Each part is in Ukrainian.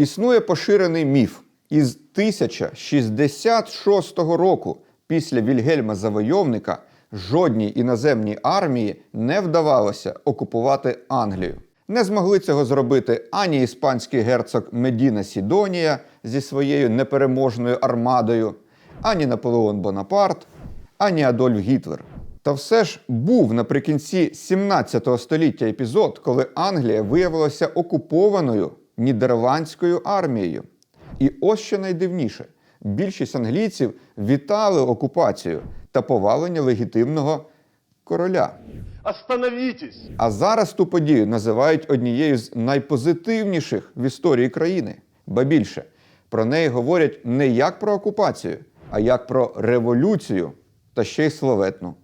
Існує поширений міф. Із 1066 року після Вільгельма Завойовника жодній іноземній армії не вдавалося окупувати Англію. Не змогли цього зробити ані іспанський герцог Медіна Сідонія зі своєю непереможною армадою, ані Наполеон Бонапарт, ані Адольф Гітлер. Та все ж був наприкінці 17 століття епізод, коли Англія виявилася окупованою нідерландською армією. І ось що найдивніше: більшість англійців вітали окупацію та повалення легітимного короля. Остановитесь! А зараз ту подію називають однією з найпозитивніших в історії країни. Ба більше про неї говорять не як про окупацію, а як про революцію та ще й словетну.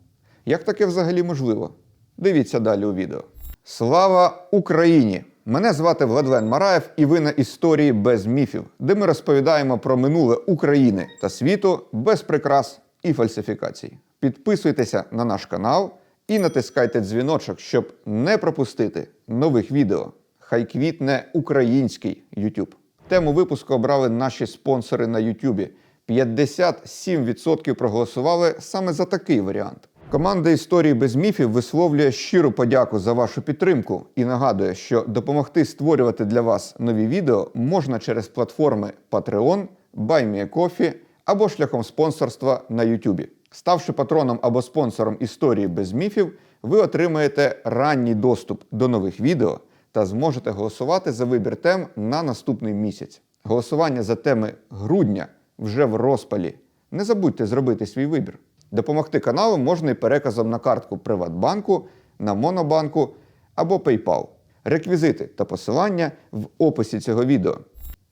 Як таке взагалі можливо? Дивіться далі у відео. Слава Україні! Мене звати Владлен Мараєв, і ви на історії без міфів, де ми розповідаємо про минуле України та світу без прикрас і фальсифікацій. Підписуйтеся на наш канал і натискайте дзвіночок, щоб не пропустити нових відео. Хай квітне український YouTube. Тему випуску обрали наші спонсори на YouTube. 57% проголосували саме за такий варіант. Команда історії без міфів висловлює щиру подяку за вашу підтримку і нагадує, що допомогти створювати для вас нові відео можна через платформи Patreon, BuyMeACoffee або шляхом спонсорства на YouTube. Ставши патроном або спонсором історії без міфів, ви отримаєте ранній доступ до нових відео та зможете голосувати за вибір тем на наступний місяць. Голосування за теми грудня вже в розпалі. Не забудьте зробити свій вибір. Допомогти каналу можна і переказом на картку Приватбанку, на Монобанку або PayPal. Реквізити та посилання в описі цього відео.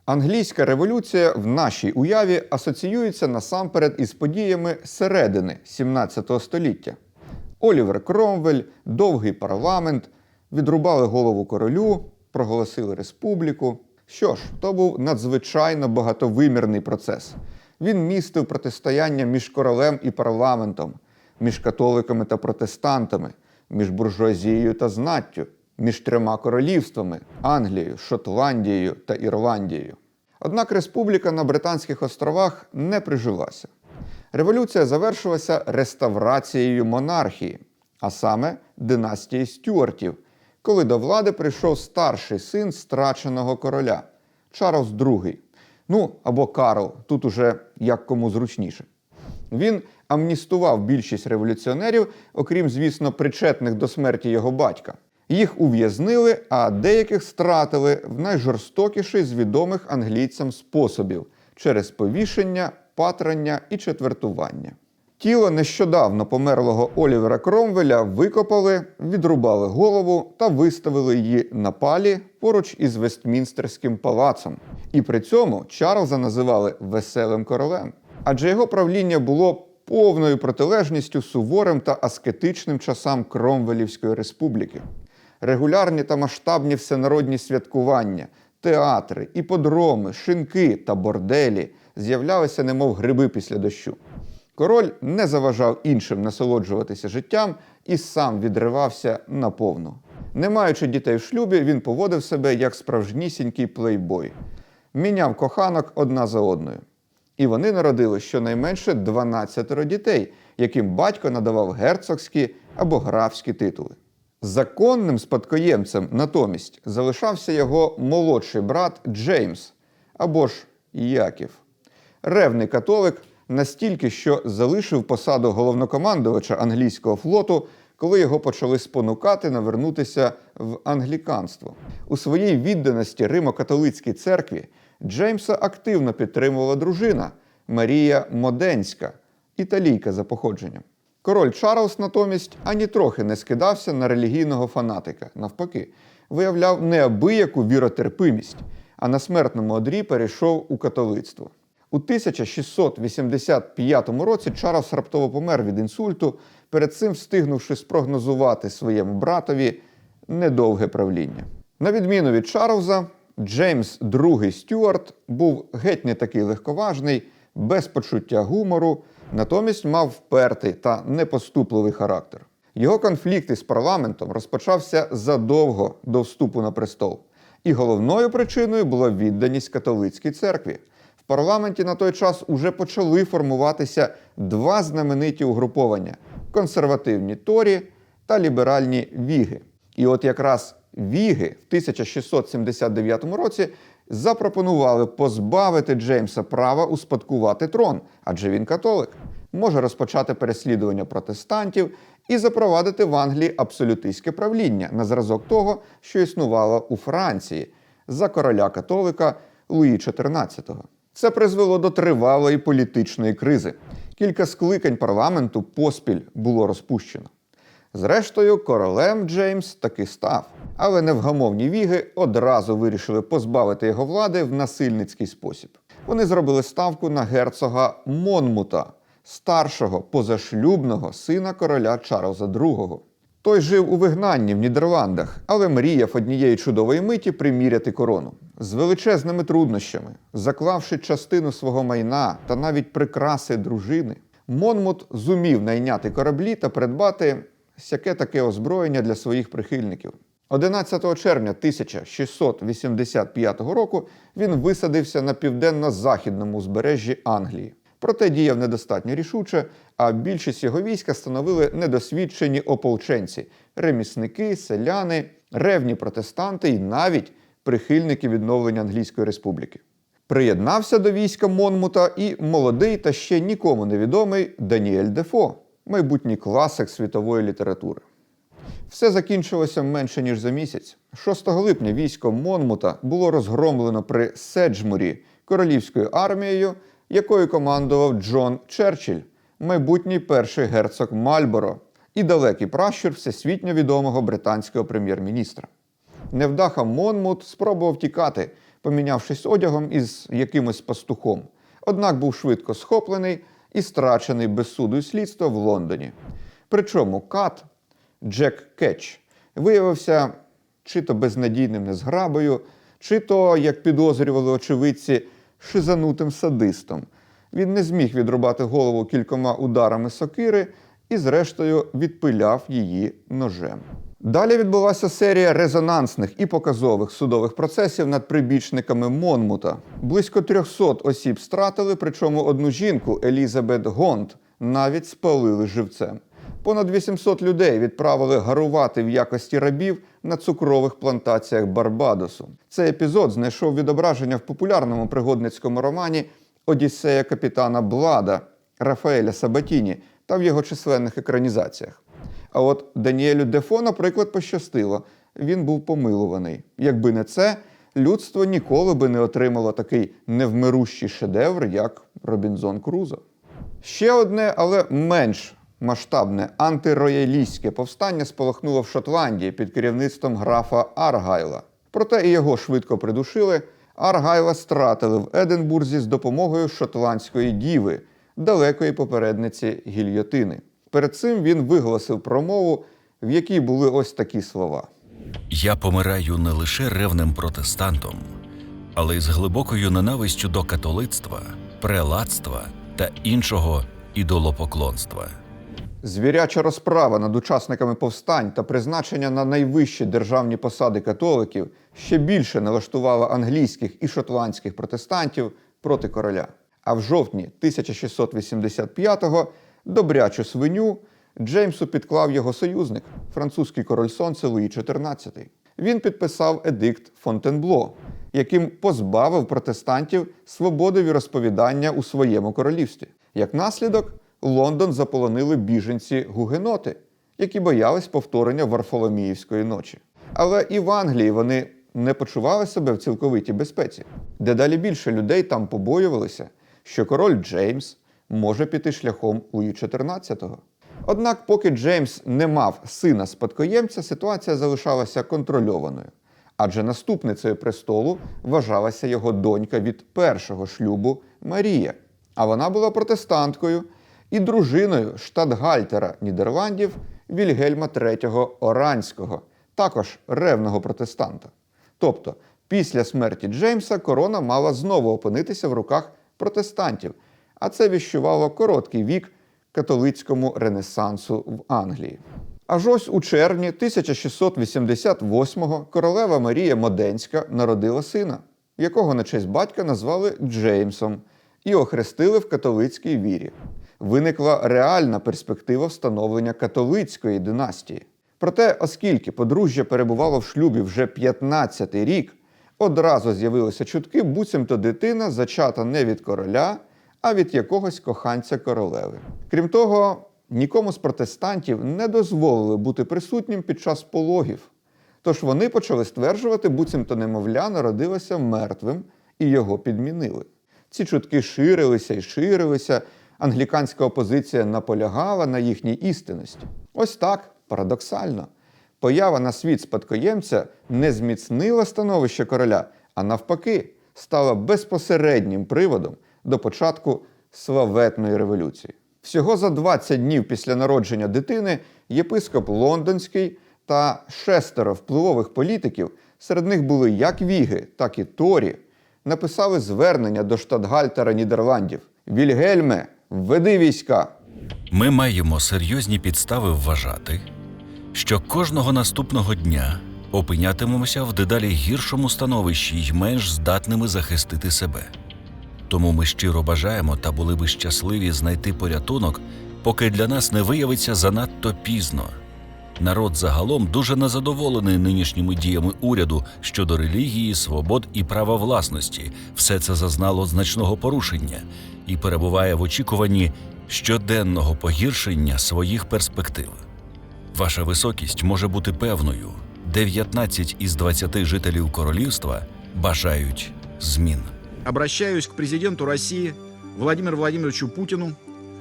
Англійська революція в нашій уяві асоціюється насамперед із подіями середини 17 століття. Олівер Кромвель, довгий парламент, відрубали голову королю, проголосили республіку. Що ж, то був надзвичайно багатовимірний процес. Він містив протистояння між королем і парламентом, між католиками та протестантами, між буржуазією та знаттю, між трьома королівствами Англією, Шотландією та Ірландією. Однак республіка на Британських островах не прижилася. Революція завершилася реставрацією монархії, а саме династії Стюартів, коли до влади прийшов старший син страченого короля Чарльз II. Ну або Карл, тут уже як кому зручніше. Він амністував більшість революціонерів, окрім, звісно, причетних до смерті його батька. Їх ув'язнили, а деяких стратили в найжорстокіший з відомих англійцям способів через повішення, патрання і четвертування. Тіло нещодавно померлого Олівера Кромвеля викопали, відрубали голову та виставили її на палі поруч із Вестмінстерським палацом. І при цьому Чарльза називали веселим королем, адже його правління було повною протилежністю суворим та аскетичним часам Кромвелівської республіки. Регулярні та масштабні всенародні святкування, театри, іподроми, шинки та борделі з'являлися немов гриби після дощу. Король не заважав іншим насолоджуватися життям і сам відривався наповну. Не маючи дітей в шлюбі, він поводив себе як справжнісінький плейбой, міняв коханок одна за одною. І вони народили щонайменше 12 дітей, яким батько надавав герцогські або графські титули. Законним спадкоємцем натомість залишався його молодший брат Джеймс або ж Яків, ревний католик настільки, що залишив посаду головнокомандувача англійського флоту, коли його почали спонукати навернутися в англіканство. У своїй відданості Римо-католицькій церкві Джеймса активно підтримувала дружина Марія Моденська, італійка за походженням. Король Чарльз натомість ані трохи не скидався на релігійного фанатика. Навпаки, виявляв неабияку віротерпимість, а на смертному одрі перейшов у католицтво. У 1685 році Чарльз раптово помер від інсульту, перед цим встигнувши спрогнозувати своєму братові недовге правління. На відміну від Чарльза, Джеймс II Стюарт був геть не такий легковажний, без почуття гумору, натомість мав впертий та непоступливий характер. Його конфлікт із парламентом розпочався задовго до вступу на престол. І головною причиною була відданість католицькій церкві. В парламенті на той час уже почали формуватися два знамениті угруповання: консервативні Торі та ліберальні Віги. І от якраз Віги в 1679 році запропонували позбавити Джеймса права успадкувати трон, адже він католик, може розпочати переслідування протестантів і запровадити в Англії абсолютистське правління на зразок того, що існувало у Франції за короля католика Луї XIV. Це призвело до тривалої політичної кризи. Кілька скликань парламенту поспіль було розпущено. Зрештою, королем Джеймс таки став, але невгамовні віги одразу вирішили позбавити його влади в насильницький спосіб. Вони зробили ставку на герцога Монмута, старшого позашлюбного сина короля Чарльза II. Той жив у вигнанні в Нідерландах, але мріяв однієї чудової миті приміряти корону. З величезними труднощами, заклавши частину свого майна та навіть прикраси дружини, Монмут зумів найняти кораблі та придбати сяке таке озброєння для своїх прихильників. 11 червня 1685 року він висадився на південно-західному узбережжі Англії. Проте діяв недостатньо рішуче, а більшість його війська становили недосвідчені ополченці, ремісники, селяни, ревні протестанти і навіть прихильники відновлення Англійської республіки. Приєднався до війська Монмута і молодий та ще нікому невідомий Даніель Дефо, майбутній класик світової літератури. Все закінчилося менше ніж за місяць. 6 липня військо Монмута було розгромлено при Седжмурі королівською армією, якою командував Джон Черчилль, майбутній перший герцог Мальборо і далекий пращур всесвітньо відомого британського прем'єр-міністра. Невдаха Монмут спробував тікати, помінявшись одягом із якимось пастухом. Однак був швидко схоплений і страчений без суду і слідства в Лондоні. Причому кат Джек Кетч виявився чи то безнадійним незграбою, чи то, як підозрювали очевидці, шизанутим садистом. Він не зміг відрубати голову кількома ударами сокири і, зрештою, відпиляв її ножем. Далі відбулася серія резонансних і показових судових процесів над прибічниками Монмута. Близько 300 осіб стратили, причому одну жінку Елізабет Гонт навіть спалили живцем. Понад 800 людей відправили гарувати в якості рабів на цукрових плантаціях Барбадосу. Цей епізод знайшов відображення в популярному пригодницькому романі Одіссея капітана Блада Рафаеля Сабатіні та в його численних екранізаціях. А от Даніелю Дефо, наприклад, пощастило. Він був помилуваний. Якби не це, людство ніколи би не отримало такий невмирущий шедевр, як Робінзон Крузо. Ще одне, але менш масштабне антироялістське повстання спалахнуло в Шотландії під керівництвом графа Аргайла. Проте і його швидко придушили. Аргайла стратили в Единбурзі з допомогою шотландської діви, далекої попередниці гільйотини. Перед цим він виголосив промову, в якій були ось такі слова. Я помираю не лише ревним протестантом, але й з глибокою ненавистю до католицтва, прелатства та іншого ідолопоклонства. Звіряча розправа над учасниками повстань та призначення на найвищі державні посади католиків ще більше налаштувала англійських і шотландських протестантів проти короля. А в жовтні 1685-го добрячу свиню Джеймсу підклав його союзник, французький король сонця Луї XIV. Він підписав едикт Фонтенбло, яким позбавив протестантів свободи віросповідання у своєму королівстві. Як наслідок, Лондон заполонили біженці гугеноти, які боялись повторення Варфоломіївської ночі. Але і в Англії вони не почували себе в цілковитій безпеці. Дедалі більше людей там побоювалися, що король Джеймс може піти шляхом Луї XIV. Однак, поки Джеймс не мав сина спадкоємця, ситуація залишалася контрольованою. Адже наступницею престолу вважалася його донька від першого шлюбу Марія. А вона була протестанткою і дружиною штатгальтера Нідерландів Вільгельма III Оранського, також ревного протестанта. Тобто, після смерті Джеймса корона мала знову опинитися в руках протестантів, а це віщувало короткий вік католицькому ренесансу в Англії. Аж ось у червні 1688-го королева Марія Моденська народила сина, якого на честь батька назвали Джеймсом і охрестили в католицькій вірі. Виникла реальна перспектива встановлення католицької династії. Проте, оскільки подружжя перебувало в шлюбі вже 15-й рік, одразу з'явилися чутки, буцімто дитина зачата не від короля, а від якогось коханця королеви. Крім того, нікому з протестантів не дозволили бути присутнім під час пологів. Тож вони почали стверджувати, буцімто немовля народилося мертвим і його підмінили. Ці чутки ширилися і ширилися. Англіканська опозиція наполягала на їхній істинності. Ось так, парадоксально. Поява на світ спадкоємця не зміцнила становище короля, а навпаки, стала безпосереднім приводом до початку славетної революції. Всього за 20 днів після народження дитини єпископ Лондонський та шестеро впливових політиків, серед них були як Віги, так і Торі, написали звернення до штатгальтера Нідерландів: Вільгельме, введи війська. Ми маємо серйозні підстави вважати, що кожного наступного дня опинятимемося в дедалі гіршому становищі й менш здатними захистити себе. Тому ми щиро бажаємо та були би щасливі знайти порятунок, поки для нас не виявиться занадто пізно. Народ загалом дуже незадоволений нинішніми діями уряду щодо релігії, свобод і права власності. Все це зазнало значного порушення і перебуває в очікуванні щоденного погіршення своїх перспектив. Ваша високість може бути певною. 19 із 20 жителів королівства бажають змін. Обращаюсь к президенту России Владимиру Владимировичу Путину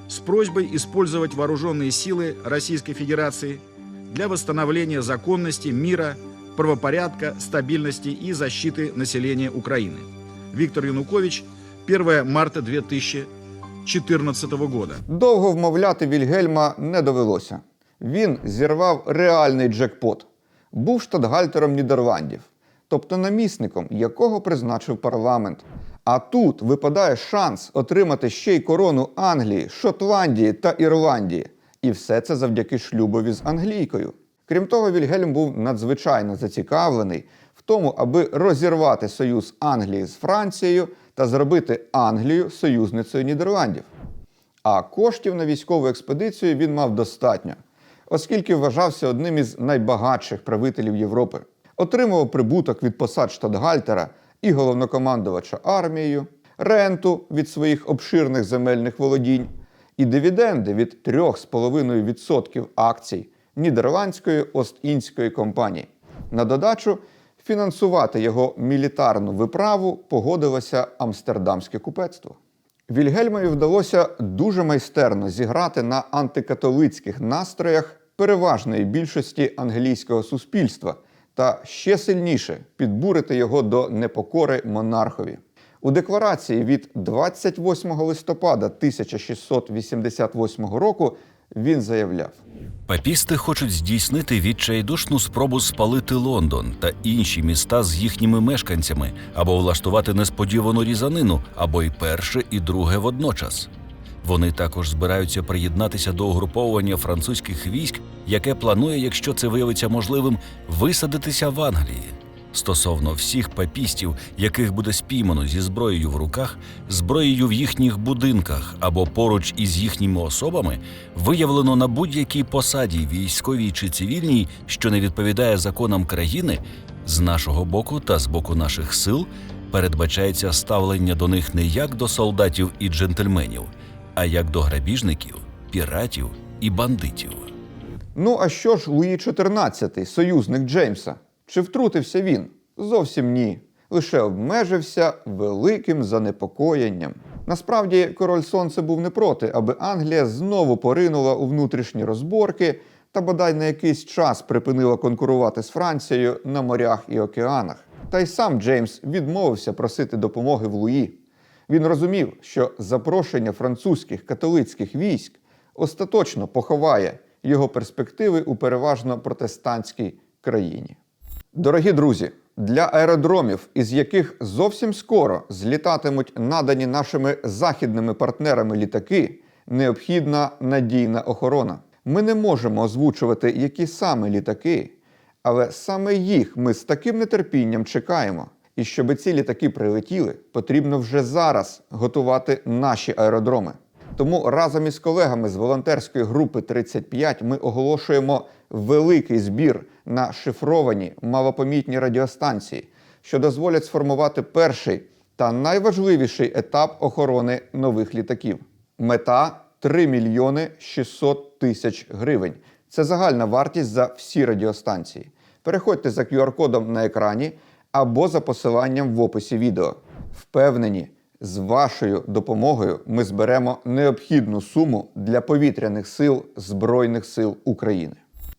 с просьбой использовать вооруженные силы Российской Федерации для восстановления законности, мира, правопорядка, стабильности и защиты населения Украины. Виктор Янукович, 1 марта 2014 года. Довго вмовляти Вільгельма не довелося. Він зірвав реальний джекпот. Був штатгальтером Нідерландів, тобто намісником, якого призначив парламент. А тут випадає шанс отримати ще й корону Англії, Шотландії та Ірландії. І все це завдяки шлюбові з англійкою. Крім того, Вільгельм був надзвичайно зацікавлений в тому, аби розірвати союз Англії з Францією та зробити Англію союзницею Нідерландів. А коштів на військову експедицію він мав достатньо, оскільки вважався одним із найбагатших правителів Європи. Отримував прибуток від посад штатгальтера і головнокомандувача армією, ренту від своїх обширних земельних володінь і дивіденди від 3,5% акцій нідерландської Ост-Індської компанії. На додачу фінансувати його мілітарну виправу погодилося амстердамське купецтво. Вільгельмові вдалося дуже майстерно зіграти на антикатолицьких настроях переважної більшості англійського суспільства та ще сильніше підбурити його до непокори монархові. У декларації від 28 листопада 1688 року він заявляв: Папісти хочуть здійснити відчайдушну спробу спалити Лондон та інші міста з їхніми мешканцями або влаштувати несподівану різанину, або й перше, і друге водночас. Вони також збираються приєднатися до угруповування французьких військ, яке планує, якщо це виявиться можливим, висадитися в Англії. Стосовно всіх папістів, яких буде спіймано зі зброєю в руках, зброєю в їхніх будинках або поруч із їхніми особами, виявлено на будь-якій посаді, військовій чи цивільній, що не відповідає законам країни, з нашого боку та з боку наших сил передбачається ставлення до них не як до солдатів і джентльменів, а як до грабіжників, піратів і бандитів. Ну а що ж Луї XIV, союзник Джеймса? Чи втрутився він? Зовсім ні. Лише обмежився великим занепокоєнням. Насправді, король Сонце був не проти, аби Англія знову поринула у внутрішні розборки та бодай на якийсь час припинила конкурувати з Францією на морях і океанах. Та й сам Джеймс відмовився просити допомоги в Луї. Він розумів, що запрошення французьких католицьких військ остаточно поховає його перспективи у переважно протестантській країні. Дорогі друзі, для аеродромів, із яких зовсім скоро злітатимуть надані нашими західними партнерами літаки, необхідна надійна охорона. Ми не можемо озвучувати, які саме літаки, але саме їх ми з таким нетерпінням чекаємо. І щоб ці літаки прилетіли, потрібно вже зараз готувати наші аеродроми. Тому разом із колегами з волонтерської групи 35 ми оголошуємо великий збір на шифровані малопомітні радіостанції, що дозволять сформувати перший та найважливіший етап охорони нових літаків. Мета 3 мільйони 600 тисяч гривень. Це загальна вартість за всі радіостанції. Переходьте за QR-кодом на екрані або за посиланням в описі відео. Впевнені, з вашою допомогою ми зберемо необхідну суму для повітряних сил Збройних сил України.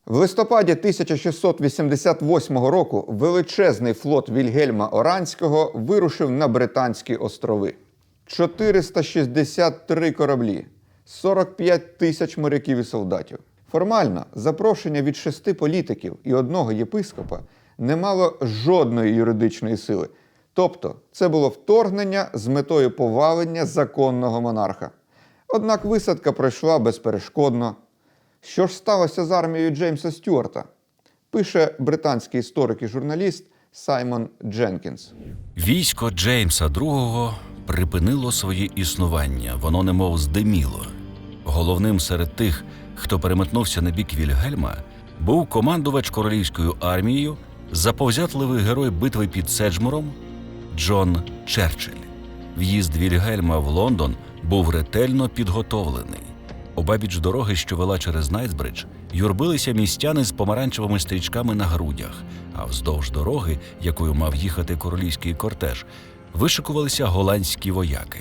В листопаді 1688 року величезний флот Вільгельма Оранського вирушив на Британські острови. 463 кораблі, 45 тисяч моряків і солдатів. Формально запрошення від шести політиків і одного єпископа не мало жодної юридичної сили. Тобто це було вторгнення з метою повалення законного монарха. Однак висадка пройшла безперешкодно. Що ж сталося з армією Джеймса Стюарта? Пише британський історик і журналіст Саймон Дженкінс. Військо Джеймса II припинило своє існування, воно немов здиміло. Головним серед тих, хто переметнувся на бік Вільгельма, був командувач королівською армією, заповзятливий герой битви під Седжмуром Джон Черчилль. В'їзд Вільгельма в Лондон був ретельно підготовлений. Обабіч дороги, що вела через Найтсбридж, юрбилися містяни з помаранчевими стрічками на грудях, а вздовж дороги, якою мав їхати королівський кортеж, вишикувалися голландські вояки.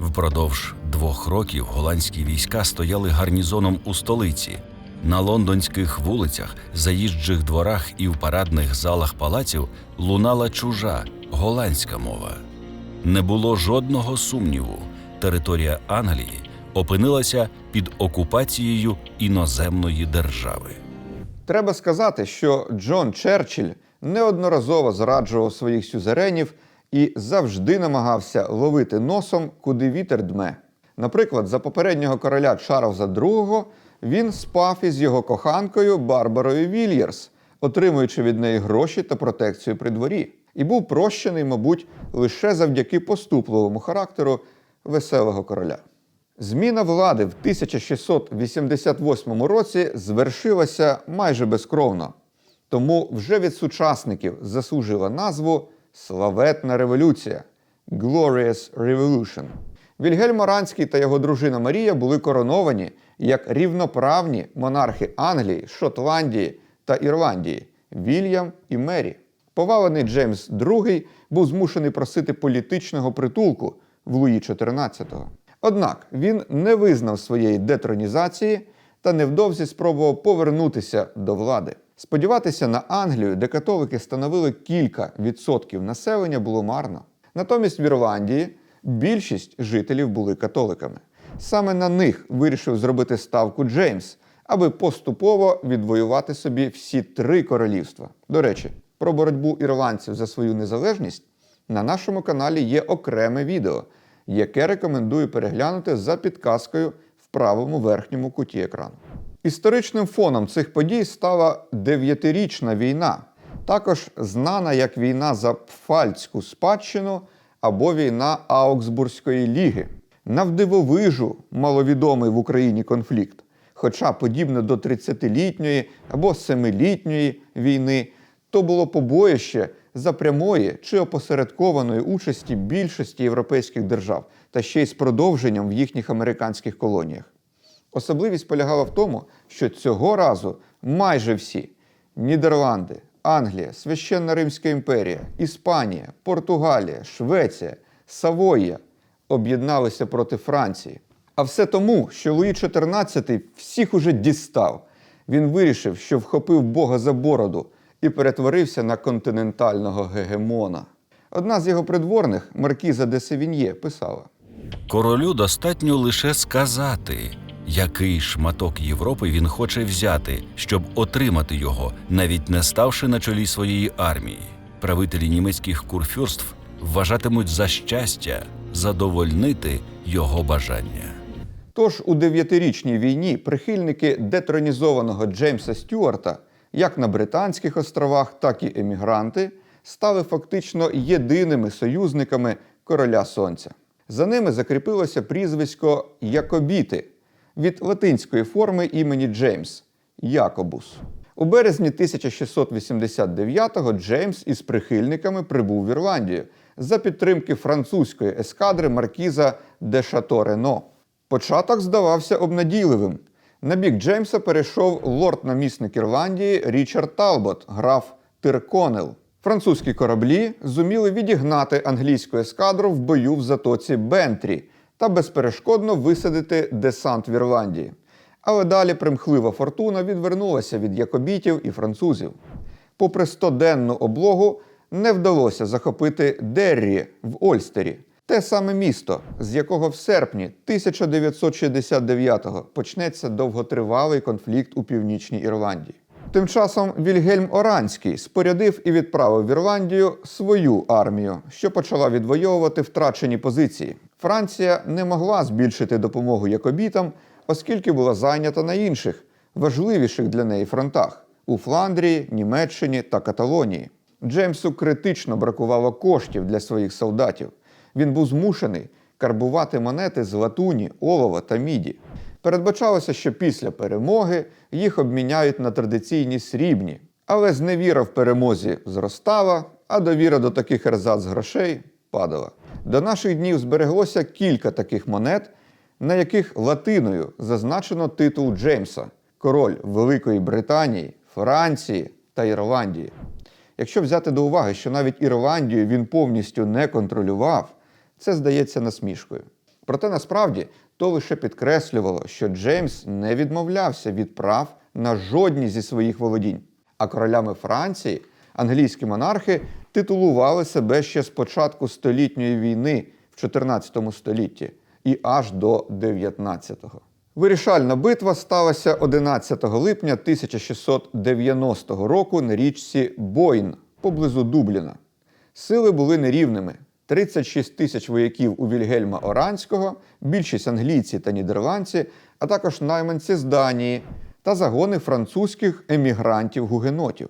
Впродовж двох років голландські війська стояли гарнізоном у столиці. На лондонських вулицях, заїжджих дворах і в парадних залах палаців лунала чужа голландська мова. Не було жодного сумніву. Територія Англії опинилася під окупацією іноземної держави. Треба сказати, що Джон Черчилль неодноразово зраджував своїх сюзеренів і завжди намагався ловити носом, куди вітер дме. Наприклад, за попереднього короля Чарльза II він спав із його коханкою Барбарою Вільярс, отримуючи від неї гроші та протекцію при дворі, і був прощений, мабуть, лише завдяки поступливому характеру веселого короля. Зміна влади в 1688 році звершилася майже безкровно, тому вже від сучасників заслужила назву Славетна революція Glorious Revolution. Вільгельм Оранський та його дружина Марія були короновані як рівноправні монархи Англії, Шотландії та Ірландії Вільям і Мері. Повалений Джеймс II був змушений просити політичного притулку в Луї XIV. Однак він не визнав своєї детронізації та невдовзі спробував повернутися до влади. Сподіватися на Англію, де католики становили кілька відсотків населення, було марно. Натомість в Ірландії більшість жителів були католиками. Саме на них вирішив зробити ставку Джеймс, аби поступово відвоювати собі всі три королівства. До речі, про боротьбу ірландців за свою незалежність на нашому каналі є окреме відео, яке рекомендую переглянути за підказкою в правому верхньому куті екрану. Історичним фоном цих подій стала дев'ятирічна війна, також знана як війна за Пфальцьку спадщину або війна Аугсбурзької ліги. Навдивовижу маловідомий в Україні конфлікт. Хоча, подібно до 30-літньої або 7-літньої війни, то було побоїще за прямої чи опосередкованої участі більшості європейських держав та ще й з продовженням в їхніх американських колоніях. Особливість полягала в тому, що цього разу майже всі Нідерланди, Англія, Священна Римська імперія, Іспанія, Португалія, Швеція, Савоя об'єдналися проти Франції. А все тому, що Луї XIV всіх уже дістав. Він вирішив, що вхопив Бога за бороду і перетворився на континентального гегемона. Одна з його придворних, Маркіза де Севіньє, писала. Королю достатньо лише сказати, який шматок Європи він хоче взяти, щоб отримати його, навіть не ставши на чолі своєї армії. Правителі німецьких курфюрств вважатимуть за щастя задовольнити його бажання. Тож у дев'ятирічній війні прихильники детронізованого Джеймса Стюарта, як на Британських островах, так і емігранти, стали фактично єдиними союзниками короля Сонця. За ними закріпилося прізвисько Якобіти від латинської форми імені Джеймс Якобус. У березні 1689-го Джеймс із прихильниками прибув в Ірландію за підтримки французької ескадри маркіза де Шато Рено. Початок здавався обнадійливим. На бік Джеймса перейшов лорд-намісник Ірландії Річард Талбот, граф Тирконел. Французькі кораблі зуміли відігнати англійську ескадру в бою в затоці Бентрі та безперешкодно висадити десант в Ірландії. Але далі примхлива фортуна відвернулася від якобітів і французів. Попри стоденну облогу, не вдалося захопити Деррі в Ольстері, те саме місто, з якого в серпні 1969-го почнеться довготривалий конфлікт у північній Ірландії. Тим часом Вільгельм Оранський спорядив і відправив в Ірландію свою армію, що почала відвоювати втрачені позиції. Франція не могла збільшити допомогу якобітам, оскільки була зайнята на інших, важливіших для неї фронтах у Фландрії, Німеччині та Каталонії. Джеймсу критично бракувало коштів для своїх солдатів. Він був змушений карбувати монети з латуні, олова та міді. Передбачалося, що після перемоги їх обміняють на традиційні срібні, але зневіра в перемозі зростала, а довіра до таких ерзац грошей падала. До наших днів збереглося кілька таких монет, на яких латиною зазначено титул Джеймса король Великої Британії, Франції та Ірландії. Якщо взяти до уваги, що навіть Ірландію він повністю не контролював, це здається насмішкою. Проте насправді то лише підкреслювало, що Джеймс не відмовлявся від прав на жодні зі своїх володінь. А королями Франції англійські монархи титулували себе ще з початку столітньої війни в 14 столітті і аж до 19-го. Вирішальна битва сталася 11 липня 1690 року на річці Бойн поблизу Дубліна. Сили були нерівними. 36 тисяч вояків у Вільгельма Оранського, більшість англійці та нідерландці, а також найманці з Данії та загони французьких емігрантів-гугенотів.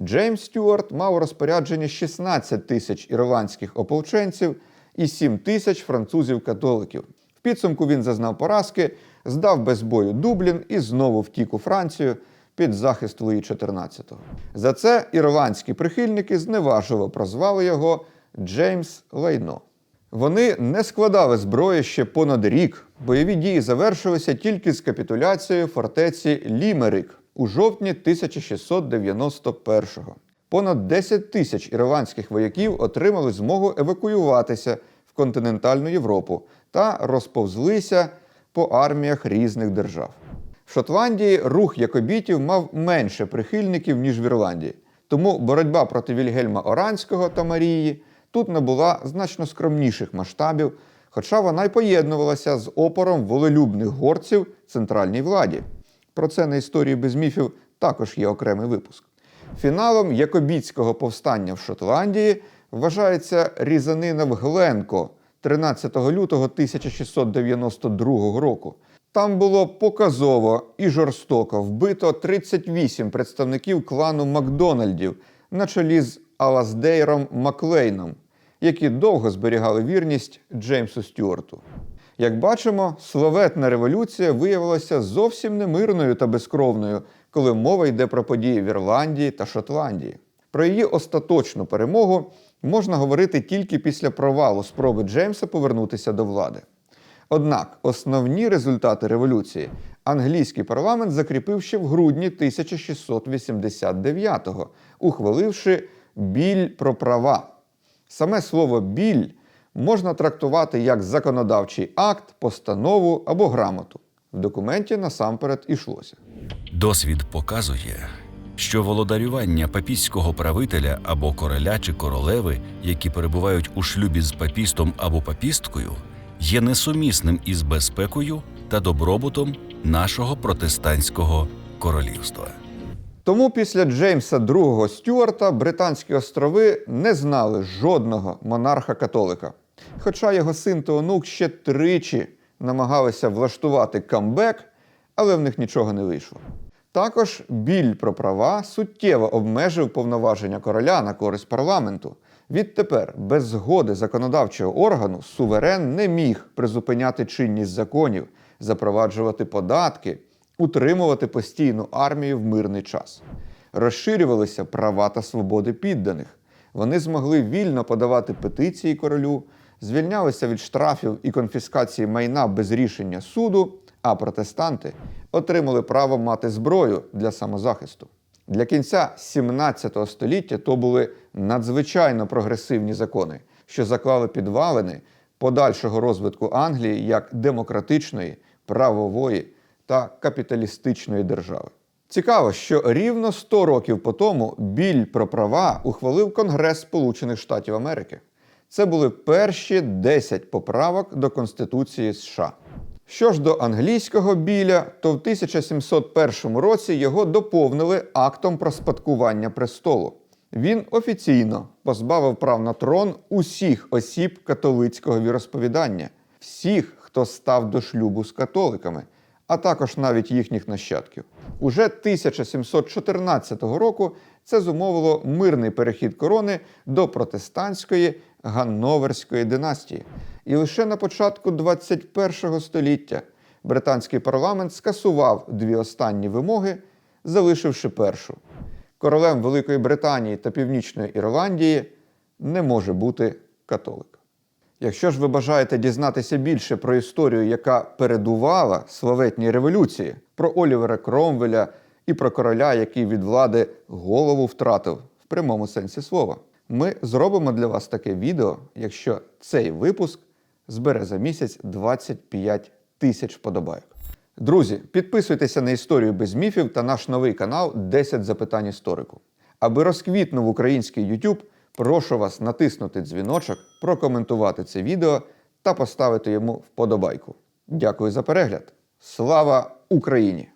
Джеймс Стюарт мав у розпорядженні 16 тисяч ірландських ополченців і 7 тисяч французів-католиків. В підсумку він зазнав поразки, здав без бою Дублін і знову втік у Францію під захист Луї XIV. За це ірландські прихильники зневажливо прозвали його Джеймс Лайно. Вони не складали зброї ще понад рік. Бойові дії завершилися тільки з капітуляцією фортеці Лімерик у жовтні 1691-го. Понад 10 тисяч ірландських вояків отримали змогу евакуюватися в континентальну Європу та розповзлися по арміях різних держав. В Шотландії рух якобітів мав менше прихильників, ніж в Ірландії. Тому боротьба проти Вільгельма Оранського та Марії тут набула значно скромніших масштабів, хоча вона й поєднувалася з опором волелюбних горців центральній владі. Про це на історії без міфів також є окремий випуск. Фіналом якобітського повстання в Шотландії вважається різанина в Гленко 13 лютого 1692 року. Там було показово і жорстоко вбито 38 представників клану Макдональдів на чолі з Алаздейром Маклейном, які довго зберігали вірність Джеймсу Стюарту. Як бачимо, словетна революція виявилася зовсім не мирною та безкровною, коли мова йде про події в Ірландії та Шотландії. Про її остаточну перемогу можна говорити тільки після провалу спроби Джеймса повернутися до влади. Однак основні результати революції англійський парламент закріпив ще в грудні 1689-го, ухваливши біль про права. Саме слово біль можна трактувати як законодавчий акт, постанову або грамоту. В документі насамперед ішлося. Досвід показує, що володарювання папістського правителя або короля чи королеви, які перебувають у шлюбі з папістом або папісткою, є несумісним із безпекою та добробутом нашого протестантського королівства. Тому після Джеймса II Стюарта Британські острови не знали жодного монарха-католика. Хоча його син та онук ще тричі намагалися влаштувати камбек, але в них нічого не вийшло. Також біль про права суттєво обмежив повноваження короля на користь парламенту. Відтепер, без згоди законодавчого органу, суверен не міг призупиняти чинність законів, запроваджувати податки, утримувати постійну армію в мирний час. Розширювалися права та свободи підданих. Вони змогли вільно подавати петиції королю, звільнялися від штрафів і конфіскації майна без рішення суду, а протестанти отримали право мати зброю для самозахисту. Для кінця 17 століття то були надзвичайно прогресивні закони, що заклали підвалини подальшого розвитку Англії як демократичної, правової та капіталістичної держави. Цікаво, що рівно 100 років по тому біль про права ухвалив Конгрес Сполучених Штатів Америки. Це були перші 10 поправок до Конституції США. Що ж до англійського біля, то в 1701 році його доповнили актом про спадкування престолу. Він офіційно позбавив прав на трон усіх осіб католицького віросповідання, всіх, хто став до шлюбу з католиками, а також навіть їхніх нащадків. Уже 1714 року це зумовило мирний перехід корони до протестантської Ганноверської династії. І лише на початку 21 століття британський парламент скасував дві останні вимоги, залишивши першу. Королем Великої Британії та Північної Ірландії не може бути католик. Якщо ж ви бажаєте дізнатися більше про історію, яка передувала славетній революції, про Олівера Кромвеля і про короля, який від влади голову втратив в прямому сенсі слова, ми зробимо для вас таке відео, якщо цей випуск збере за місяць 25 тисяч подобайок. Друзі, підписуйтеся на історію без міфів та наш новий канал 10 запитань історику. Аби розквітнув український YouTube, прошу вас натиснути дзвіночок, прокоментувати це відео та поставити йому вподобайку. Дякую за перегляд. Слава Україні!